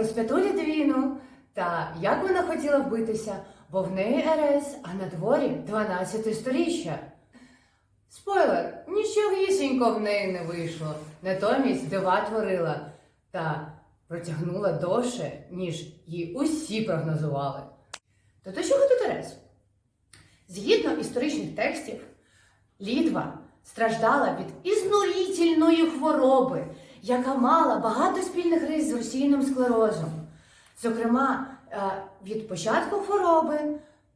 Про Лідвіну та як вона хотіла вбитися, бо в неї РС, а на дворі 12 сторіччя. Спойлер, нічогісінько в неї не вийшло. Натомість дива творила та протягнула довше, ніж їй усі прогнозували. То до чого тут РС? Згідно історичних текстів, Лідва страждала від ізнурительної хвороби, яка мала багато спільних рис з російним склерозом. Зокрема, е, від початку хвороби,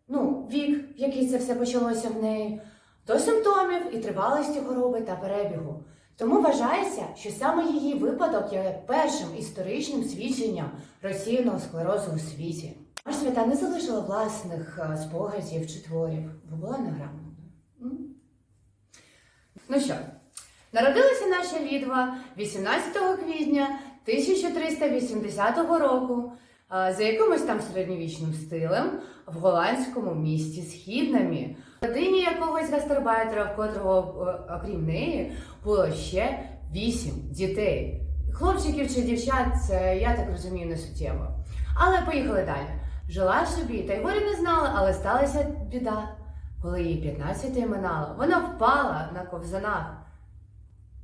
ну, вік, в який це все почалося в неї, до симптомів і тривалості хвороби та перебігу. Тому вважається, що саме її випадок є першим історичним свідченням російного склерозу у світі. Аж свята не залишила власних е, спогадів чи творів, бо була неграмотною. Ну що, народилася наша Лідва 18 квітня 1380 року за якимось там середньовічним стилем в голландському місті Східнамі. Родині якогось гастарбайтера, в котрого, е, окрім неї, було ще вісім дітей. Хлопчиків чи дівчат, це я так розумію, не суттєво. Але поїхали далі. Жила собі, та й горі не знала, але сталася біда. Коли їй 15 минало, вона впала на ковзанах.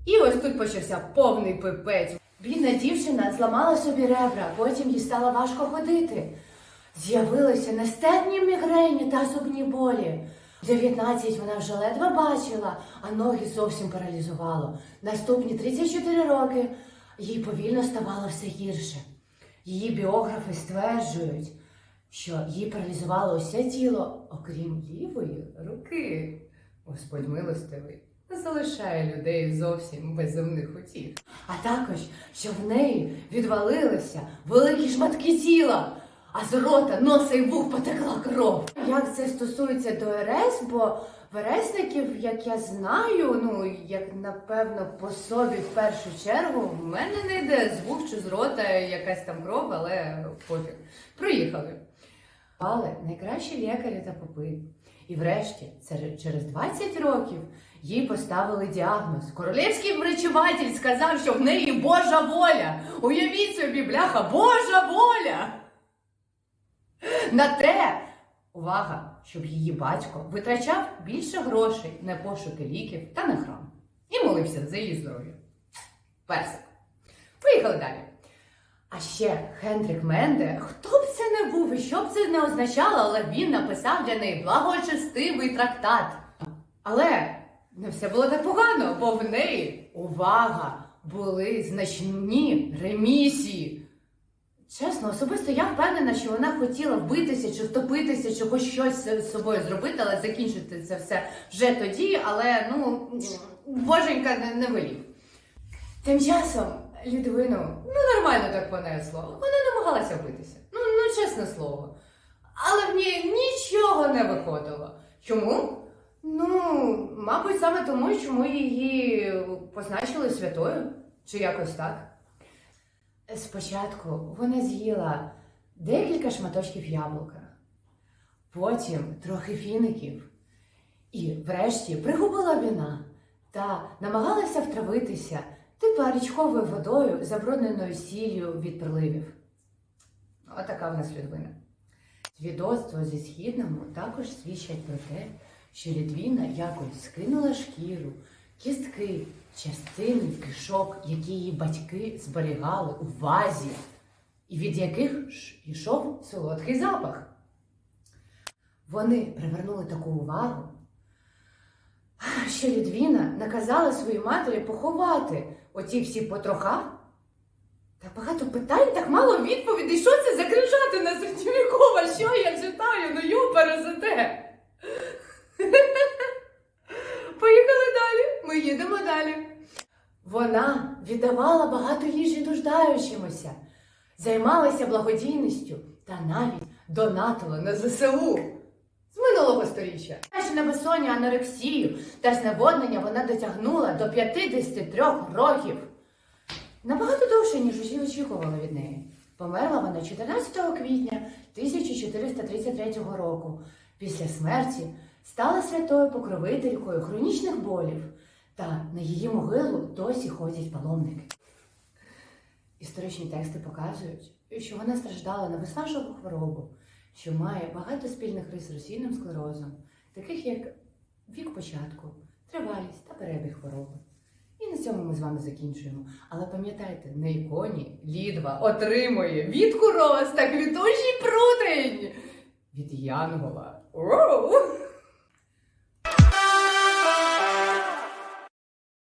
І ось тут почався повний пипець. Бідна дівчина зламала собі ребра, потім їй стало важко ходити. З'явилися нестерпні мігрені та зубні болі. В 19 вона вже ледве бачила, а ноги зовсім паралізувало. Наступні 34 роки їй повільно ставало все гірше. Її біографи стверджують, що їй паралізувало усе тіло, окрім лівої руки. Господь милостивий залишає людей зовсім без земних утіх. А також, що в неї відвалилися великі шматки тіла, а з рота, носа і вух потекла кров. Як це стосується до РС, бо вересників, як я знаю, ну як напевно по собі в першу чергу, в мене не йде з вух чи з рота якась там кров, але пофіг. Проїхали. Але найкращі лікарі та попи. І врешті, через 20 років, їй поставили діагноз. Королівський врачуватель сказав, що в неї Божа воля. Уявіть собі, бляха, Божа воля! На те, увага, щоб її батько витрачав більше грошей на пошуки ліків та на храм. І молився за її здоров'я. Персик. Поїхали далі. А ще Хендрік Менде, хто не був і що б це не означало, але він написав для неї благочестивий трактат. Але не все було так погано, бо в неї, увага, були значні ремісії. Чесно, особисто я впевнена, що вона хотіла вбитися чи втопитися, чи хоч щось з собою зробити, але закінчити це все вже тоді, але ну, боженька не, не велів. Тим часом Лідвину ну нормально так понесло. Вона намагалася вбитися. Ну, ну чесне слово. Але в ній нічого не виходило. Чому? Ну, мабуть, саме тому, чому її позначили святою, чи якось так. Спочатку вона з'їла декілька шматочків яблука, потім трохи фіників, і врешті пригубила вина та намагалася втравитися типа річковою водою, забрудненою сіллю від приливів. Отака в нас Лідвина. Свідоцтво зі східному також свідчать про те, що Лідвіна якось скинула шкіру, кістки, частини кишок, які її батьки зберігали у вазі, і від яких йшов солодкий запах. Вони привернули таку увагу, що Лідвіна наказала своїй матері поховати оті всі потроха. Та багато питань, так мало відповідей. Що це за крижатина середньовікова? Що я читаю? Ну ю перезате. Поїхали далі. Ми їдемо далі. Вона віддавала багато їжі нуждаючимося, займалася благодійністю та навіть донатила на ЗСУ з минулого сторіччя. Майже на безсоння, анорексію та зневоднення вона дотягнула до 53 років. Набагато довше, ніж усі очікували від неї. Померла вона 14 квітня 1433 року. Після смерті стала святою покровителькою хронічних болів, та на її могилу досі ходять паломники. Історичні тексти показують, що вона страждала на виснажливу хворобу, що має багато спільних рис з російним склерозом, таких як вік початку, тривалість та перебіг хвороби. І на цьому ми з вами закінчуємо. Але пам'ятайте, на іконі Лідва отримує від куроз та квітучий прутень від Янгола.